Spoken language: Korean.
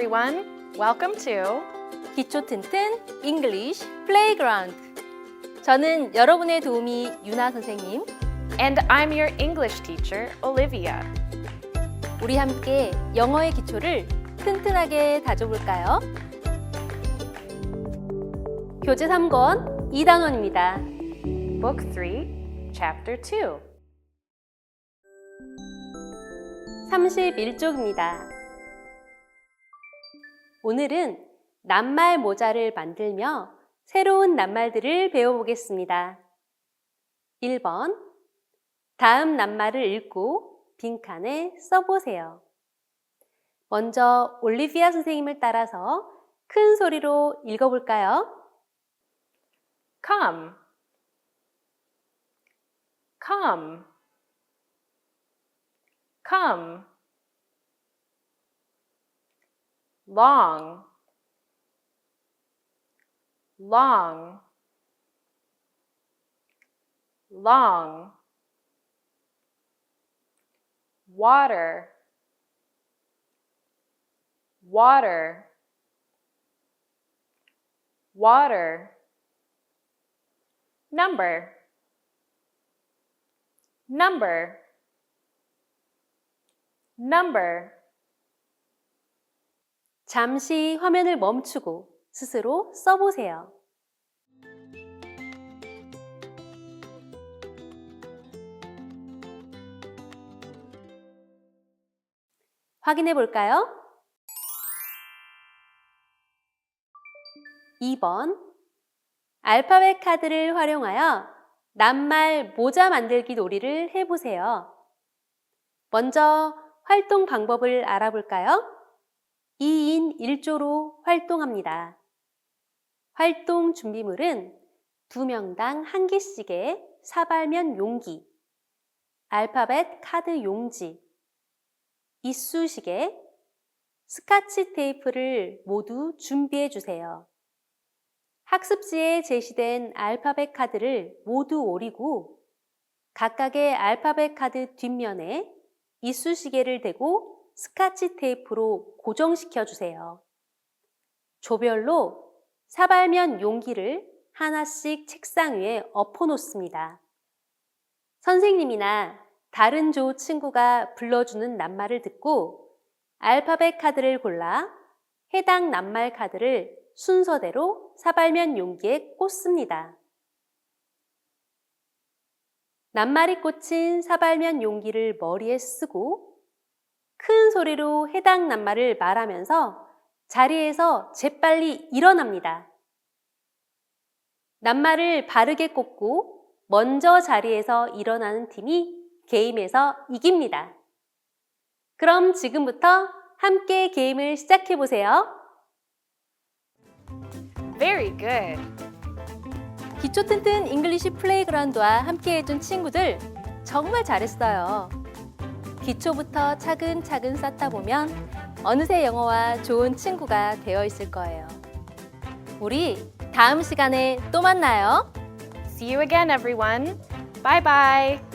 everyone. Welcome to 기초 튼튼 English Playground. 저는 여러분의 도우미 유나 선생님. and I'm your English teacher, Olivia. 우리 함께 영어의 기초를 튼튼하게 다져볼까요? 교재 3권 2단원입니다. Book 3, Chapter 2. 31쪽입니다. 오늘은 낱말 모자를 만들며 새로운 낱말들을 배워보겠습니다. 1번. 다음 낱말을 읽고 빈칸에 써보세요. 먼저 올리비아 선생님을 따라서 큰 소리로 읽어볼까요? Come. Come. Come. Long. Long. Long. Water. Water. Water. Number. Number. Number. 잠시 화면을 멈추고 스스로 써보세요. 확인해 볼까요? 2번. 알파벳 카드를 활용하여 낱말 모자 만들기 놀이를 해보세요. 먼저 활동 방법을 알아볼까요? 2인 1조로 활동합니다. 활동 준비물은 2명당 1 개씩의 사발면 용기, 알파벳 카드 용지, 이쑤시개, 스카치 테이프를 모두 준비해 주세요. 학습지에 제시된 알파벳 카드를 모두 오리고 각각의 알파벳 카드 뒷면에 이쑤시개를 대고 스카치 테이프로 고정시켜 주세요. 조별로 사발면 용기를 하나씩 책상 위에 엎어 놓습니다. 선생님이나 다른 조 친구가 불러주는 낱말을 듣고 알파벳 카드를 골라 해당 낱말 카드를 순서대로 사발면 용기에 꽂습니다. 낱말이 꽂힌 사발면 용기를 머리에 쓰고 큰 소리로 해당 낱말을 말하면서 자리에서 재빨리 일어납니다. 낱말을 바르게 꽂고 먼저 자리에서 일어나는 팀이 게임에서 이깁니다. 그럼 지금부터 함께 게임을 시작해 보세요. Very good. 기초 튼튼 잉글리시 플레이그라운드와 함께 해준 친구들 정말 잘했어요. 기초부터 차근차근 쌓다 보면 어느새 영어와 좋은 친구가 되어 있을 거예요. 우리 다음 시간에 또 만나요. See you again, everyone. Bye bye.